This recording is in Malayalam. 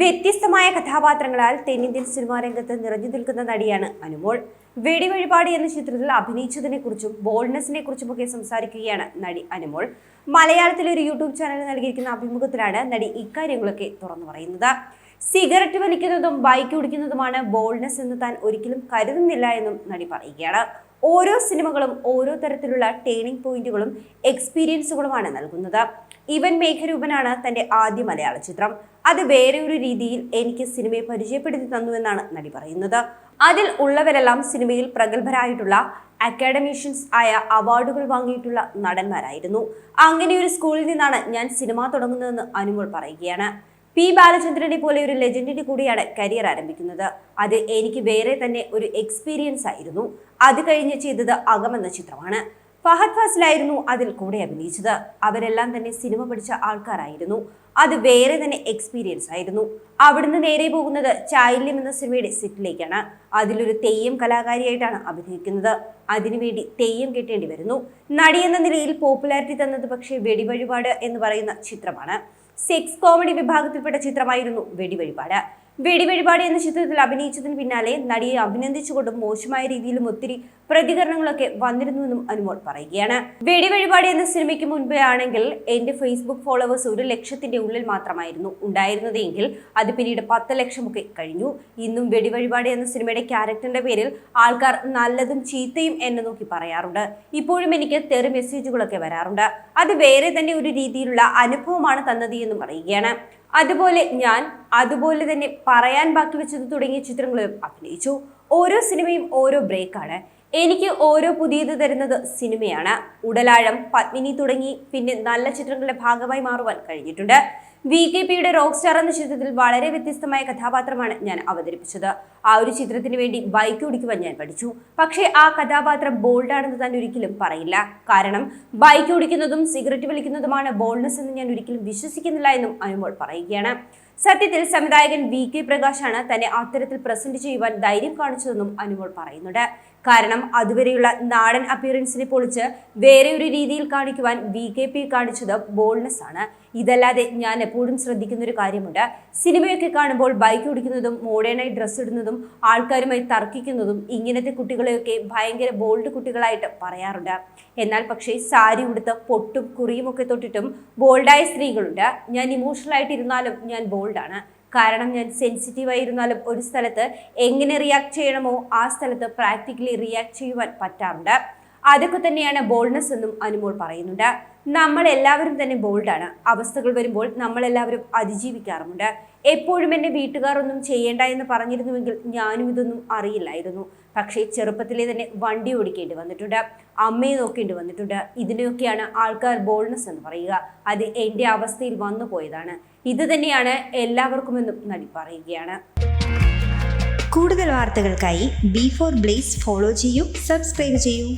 വ്യത്യസ്തമായ കഥാപാത്രങ്ങളാൽ തെന്നിന്ത്യൻ സിനിമാ രംഗത്ത് നിറഞ്ഞു നിൽക്കുന്ന നടിയാണ് അനുമോൾ. വെടിവഴിപാടി എന്ന ചിത്രത്തിൽ അഭിനയിച്ചതിനെ കുറിച്ചും ബോൾഡ്നെസിനെ കുറിച്ചുമൊക്കെ സംസാരിക്കുകയാണ് നടി അനുമോൾ. മലയാളത്തിലെ ഒരു യൂട്യൂബ് ചാനലിൽ നൽകിയിരിക്കുന്ന അഭിമുഖത്തിലാണ് നടി ഇക്കാര്യങ്ങളൊക്കെ തുറന്നു പറയുന്നത്. സിഗരറ്റ് വലിക്കുന്നതും ബൈക്ക് ഓടിക്കുന്നതുമാണ് ബോൾഡ്നെസ് എന്ന് താൻ ഒരിക്കലും കരുതുന്നില്ല എന്നും നടി പറയുകയാണ്. ഓരോ സിനിമകളും ഓരോ തരത്തിലുള്ള ടേണിംഗ് പോയിന്റുകളും എക്സ്പീരിയൻസുകളുമാണ് നൽകുന്നത്. ഇവൻ മേഘരൂപനാണ് തന്റെ ആദ്യ മലയാള ചിത്രം. അത് വേറെ ഒരു രീതിയിൽ എനിക്ക് സിനിമയെ പരിചയപ്പെടുത്തി തന്നു എന്നാണ് നടി പറയുന്നത്. അതിൽ ഉള്ളവരെല്ലാം സിനിമയിൽ പ്രഗത്ഭരായിട്ടുള്ള അക്കാഡമീഷ്യൻസ് ആയ അവാർഡുകൾ വാങ്ങിയിട്ടുള്ള നടന്മാരായിരുന്നു. അങ്ങനെ ഒരു സ്കൂളിൽ നിന്നാണ് ഞാൻ സിനിമ തുടങ്ങുന്നതെന്ന് അനുമോൾ പറയുകയാണ്. പി ബാലചന്ദ്രനെ പോലെ ഒരു ലെജൻഡിന്റെ കൂടിയാണ് കരിയർ ആരംഭിക്കുന്നത്. അത് എനിക്ക് വേറെ തന്നെ ഒരു എക്സ്പീരിയൻസ് ആയിരുന്നു. അത് കഴിഞ്ഞ് ചെയ്തത് അകമെന്ന ചിത്രമാണ്. ഫഹദ് ഫാസിലായിരുന്നു അതിൽ കൂടെ അഭിനയിച്ചത്. അവരെല്ലാം തന്നെ സിനിമ പഠിച്ച ആൾക്കാരായിരുന്നു. അത് വേറെ തന്നെ എക്സ്പീരിയൻസ് ആയിരുന്നു. അവിടുന്ന് നേരെ പോകുന്നത് ചായല്യം എന്ന സിനിമയുടെ സെറ്റിലേക്കാണ്. അതിലൊരു തെയ്യം കലാകാരിയായിട്ടാണ് അഭിനയിക്കുന്നത്. അതിനുവേണ്ടി തെയ്യം കെട്ടേണ്ടി വരുന്നു. നടി എന്ന നിലയിൽ പോപ്പുലാരിറ്റി തന്നത് പക്ഷേ വെടിവഴിപാട് എന്ന് പറയുന്ന ചിത്രമാണ്. സെക്സ് കോമഡി വിഭാഗത്തിൽപ്പെട്ട ചിത്രമായിരുന്നു വെടിവഴിപാട്. വെടിവഴിപാട് എന്ന ചിത്രത്തിൽ അഭിനയിച്ചതിന് പിന്നാലെ നടിയെ അഭിനന്ദിച്ചുകൊണ്ടും മോശമായ രീതിയിലും ഒത്തിരി പ്രതികരണങ്ങളൊക്കെ വന്നിരുന്നുവെന്നും അനുമോൾ പറയുകയാണ്. വെടിവഴിപാട് എന്ന സിനിമയ്ക്ക് മുൻപേ ആണെങ്കിൽ എന്റെ ഫേസ്ബുക്ക് ഫോളോവേഴ്സ് ഒരു ലക്ഷത്തിന്റെ ഉള്ളിൽ മാത്രമായിരുന്നു ഉണ്ടായിരുന്നതെങ്കിൽ അത് പിന്നീട് പത്ത് ലക്ഷമൊക്കെ കഴിഞ്ഞു. ഇന്നും വെടിവഴിപാട് എന്ന സിനിമയുടെ ക്യാരക്ടറിന്റെ പേരിൽ ആൾക്കാർ നല്ലതും ചീത്തയും എന്നെ നോക്കി പറയാറുണ്ട്. ഇപ്പോഴും എനിക്ക് തെറി മെസ്സേജുകളൊക്കെ വരാറുണ്ട്. അത് വേറെ തന്നെ ഒരു രീതിയിലുള്ള അനുഭവമാണ് തന്നത് എന്ന് പറയുകയാണ്. അതുപോലെ ഞാൻ അതുപോലെ തന്നെ പറയാൻ ബാക്കി വെച്ചത് തുടങ്ങിയ ചിത്രങ്ങളിലും അഭിനയിച്ചു. ഓരോ സിനിമയും ഓരോ ബ്രേക്കാണ് എനിക്ക് ഓരോ പുതിയത് തരുന്നത് സിനിമയാണ്. ഉടലാഴം പത്മിനി തുടങ്ങി പിന്നെ നല്ല ചിത്രങ്ങളുടെ ഭാഗമായി മാറുവാൻ കഴിഞ്ഞിട്ടുണ്ട്. വി കെ പിയുടെ റോക്ക് സ്റ്റാർ എന്ന ചിത്രത്തിൽ വളരെ വ്യത്യസ്തമായ കഥാപാത്രമാണ് ഞാൻ അവതരിപ്പിച്ചത്. ആ ഒരു ചിത്രത്തിന് വേണ്ടി ബൈക്ക് ഓടിക്കുവാൻ ഞാൻ പഠിച്ചു. പക്ഷേ ആ കഥാപാത്രം ബോൾഡാണെന്ന് താൻ ഒരിക്കലും പറയില്ല. കാരണം ബൈക്ക് ഓടിക്കുന്നതും സിഗരറ്റ് വലിക്കുന്നതുമാണ് ബോൾഡ്നെസ് എന്ന് ഞാൻ ഒരിക്കലും വിശ്വസിക്കുന്നില്ല എന്നും അനുമോൾ പറയുകയാണ്. സത്യത്തിൽ സംവിധായകൻ വി കെ പ്രകാശാണ് തന്നെ അത്തരത്തിൽ പ്രസന്റ് ചെയ്യുവാൻ ധൈര്യം കാണിച്ചതെന്നും അനുമോൾ പറയുന്നുണ്ട്. കാരണം അതുവരെയുള്ള നാടൻ അപ്പിയറൻസിനെ പൊളിച്ച് വേറെ ഒരു രീതിയിൽ കാണിക്കുവാൻ വി കെ പി കാണിച്ചത് ബോൾഡ്നെസ് ആണ്. ഇതല്ലാതെ ഞാൻ എപ്പോഴും ശ്രദ്ധിക്കുന്ന ഒരു കാര്യമുണ്ട്. സിനിമയൊക്കെ കാണുമ്പോൾ ബൈക്ക് ഓടിക്കുന്നതും മോഡേണായി ഡ്രസ്സ് ഇടുന്നതും ആൾക്കാരുമായി തർക്കിക്കുന്നതും ഇങ്ങനത്തെ കുട്ടികളെയൊക്കെ ഭയങ്കര ബോൾഡ് കുട്ടികളായിട്ട് പറയാറുണ്ട്. എന്നാൽ പക്ഷേ സാരി ഉടുത്ത് പൊട്ടും കുറിയും ഒക്കെ തൊട്ടിട്ടും ബോൾഡായ സ്ത്രീകളുണ്ട്. ഞാൻ ഇമോഷണൽ ആയിട്ടിരുന്നാലും ഞാൻ ബോൾഡാണ് കാരണം ഞാൻ സെൻസിറ്റീവ് ആയിരുന്നാലും ഒരു സ്ഥലത്ത് എങ്ങനെ റിയാക്ട് ചെയ്യണമോ ആ സ്ഥലത്ത് പ്രാക്ടിക്കലി റിയാക്ട് ചെയ്യുവാൻ പറ്റാറുണ്ട്. അതൊക്കെ തന്നെയാണ് ബോൾഡ്നെസ് എന്നും അനുമോൾ പറയുന്നുണ്ട്. നമ്മൾ എല്ലാവരും തന്നെ ബോൾഡാണ് അവസ്ഥകൾ വരുമ്പോൾ നമ്മൾ എല്ലാവരും അതിജീവിക്കാറുമുണ്ട്. എപ്പോഴും എന്റെ വീട്ടുകാർ ഒന്നും ചെയ്യേണ്ട എന്ന് പറഞ്ഞിരുന്നുവെങ്കിൽ ഞാനും ഇതൊന്നും അറിയില്ലായിരുന്നു. പക്ഷേ ചെറുപ്പത്തിലെ തന്നെ വണ്ടി ഓടിക്കേണ്ടി വന്നിട്ടുണ്ട്. അമ്മയെ നോക്കേണ്ടി വന്നിട്ടുണ്ട്. ഇതിനെയൊക്കെയാണ് ആൾക്കാർ ബോൾഡ്നെസ് എന്ന് പറയുക. അത് എന്റെ അവസ്ഥയിൽ വന്നു പോയതാണ്. ഇത് തന്നെയാണ് എല്ലാവർക്കുമെന്നും നടി പറയുകയാണ്. കൂടുതൽ വാർത്തകൾക്കായി ബി ഫോർ ബ്ലേസ് ഫോളോ ചെയ്യൂ സബ്സ്ക്രൈബ് ചെയ്യൂ.